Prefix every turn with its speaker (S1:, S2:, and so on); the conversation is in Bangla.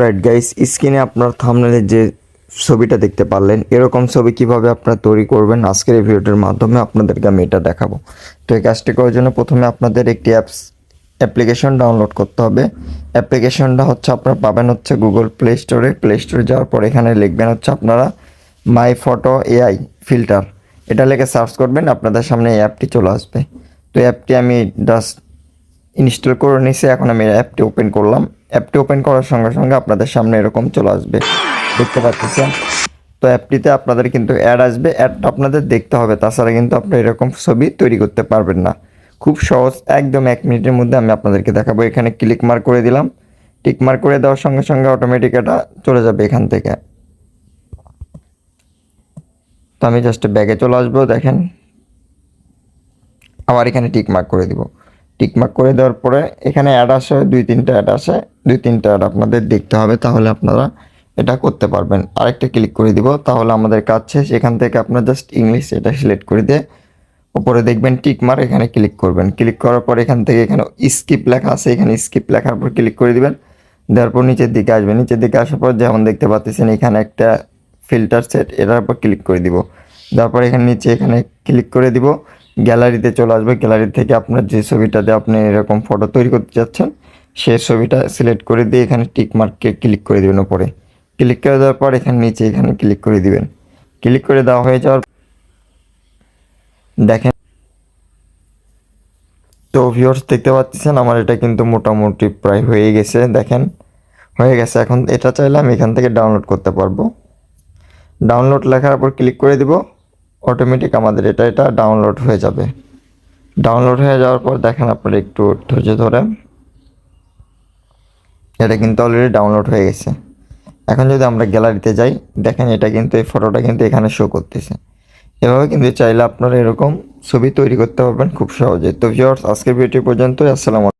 S1: রাইট গাইস স্ক্রিনে আপনার থামনেলের যে ছবিটা দেখতে পারলেন, এরকম ছবি কীভাবে আপনারা তৈরি করবেন, আজকের এই ভিডিওটির মাধ্যমে আপনাদেরকে আমি এটা দেখাবো। তো এই কাজটি করার জন্য প্রথমে আপনাদের একটি অ্যাপস অ্যাপ্লিকেশন ডাউনলোড করতে হবে। অ্যাপ্লিকেশনটা হচ্ছে আপনারা পাবেন হচ্ছে গুগল প্লে স্টোরে প্লে স্টোরে যাওয়ার পর এখানে লিখবেন হচ্ছে আপনারা মাই ফটো এআই ফিল্টার এটা লিখে সার্চ করবেন, আপনাদের সামনে এই অ্যাপটি চলে আসবে। তো অ্যাপটি আমি জাস্ট ইনস্টল করে নিয়েছি এখন আমি অ্যাপটি ওপেন করলাম। অ্যাপটি ওপেন করার সঙ্গে সঙ্গে আপনাদের সামনে এরকম চলে আসবে। দেখতে পাচ্ছেন? তো অ্যাপটিতে আপনাদের কিন্তু অ্যাড আসবে। অ্যাডটা আপনাদের দেখতে হবে। তাছাড়া কিন্তু আপনারা এরকম ছবি তৈরি করতে পারবেন না। খুব সহজ, একদম এক মিনিটের মধ্যে আমি আপনাদেরকে দেখাবো। এখানে ক্লিক মার্ক করে দিলাম। টিক মার্ক করে দেওয়ার সঙ্গে সঙ্গে অটোমেটিক এটা চলে যাবে এখান থেকে। তো আমি জাস্ট ব্যাগে চলে আসব, দেখেন। আবার এখানে টিক মার্ক করে দিব। টিক মার্ক করে দেওয়ার পরে এখানে অ্যাড আসে, দুই তিনটা অ্যাড আসে, দুই তিনটা অ্যাড আপনাদের দেখতে হবে তাহলে আপনারা এটা করতে পারবেন। আরেকটা ক্লিক করে দিব, তাহলে আমাদের কাজ শেষ। এখান থেকে আপনার জাস্ট ইংলিশ এটা সিলেক্ট করে দিয়ে উপরে দেখবেন টিক মার্ক এখানে ক্লিক করবেন। ক্লিক করার পর এখান থেকে এখানে স্কিপ লেখা আছে, এখানে স্কিপ লেখার পর ক্লিক করে দিবেন। দেওয়ার পর নিচের দিকে আসবে নিচের দিকে আসার পর যেমন দেখতে পাচ্ছেন, এখানে একটা ফিল্টার সেট এটার উপর ক্লিক করে দিব। তারপর এখানে নিচে এখানে ক্লিক করে দিব। গ্যালারিতে চলে আসবে। গ্যালারি থেকে আপনার যে ছবিটাতে আপনি এরকম ফটো তৈরি করতে চাচ্ছেন সেই ছবিটা সিলেক্ট করে দিয়ে এখানে টিক মার্ককে ক্লিক করে দেবেন ওপরে ক্লিক করে দেওয়ার পর এখানে নিচে এখানে ক্লিক করে দিবেন। ক্লিক করে দেওয়া হয়ে যাওয়ার দেখেন। তো ভিউয়ার্স দেখতে পাচ্ছেন, আমার এটা কিন্তু মোটামুটি প্রায় হয়ে গেছে, দেখেন। হয়ে গেছে, এখন এটা চাইলে আমি এখান থেকে ডাউনলোড করতে পারব। ডাউনলোড লেখার উপর ক্লিক করে দিব। অটোমেটিক আমাদের এটা এটা ডাউনলোড হয়ে যাবে। ডাউনলোড হয়ে যাওয়ার পর দেখেন আপনারা একটু ধৈর্য ধরে। এটা কিন্তু অলরেডি ডাউনলোড হয়ে গেছে। এখন যদি আমরা গ্যালারিতে যাই, দেখেন এটা কিন্তু, এই ফটোটা কিন্তু এখানে শো করতেছে। এভাবে কিন্তু চাইলে আপনারা এরকম ছবি তৈরি করতে পারবেন খুব সহজে। তো ভিউয়ার্স আজকের ভিডিও পর্যন্তই। আসসালামু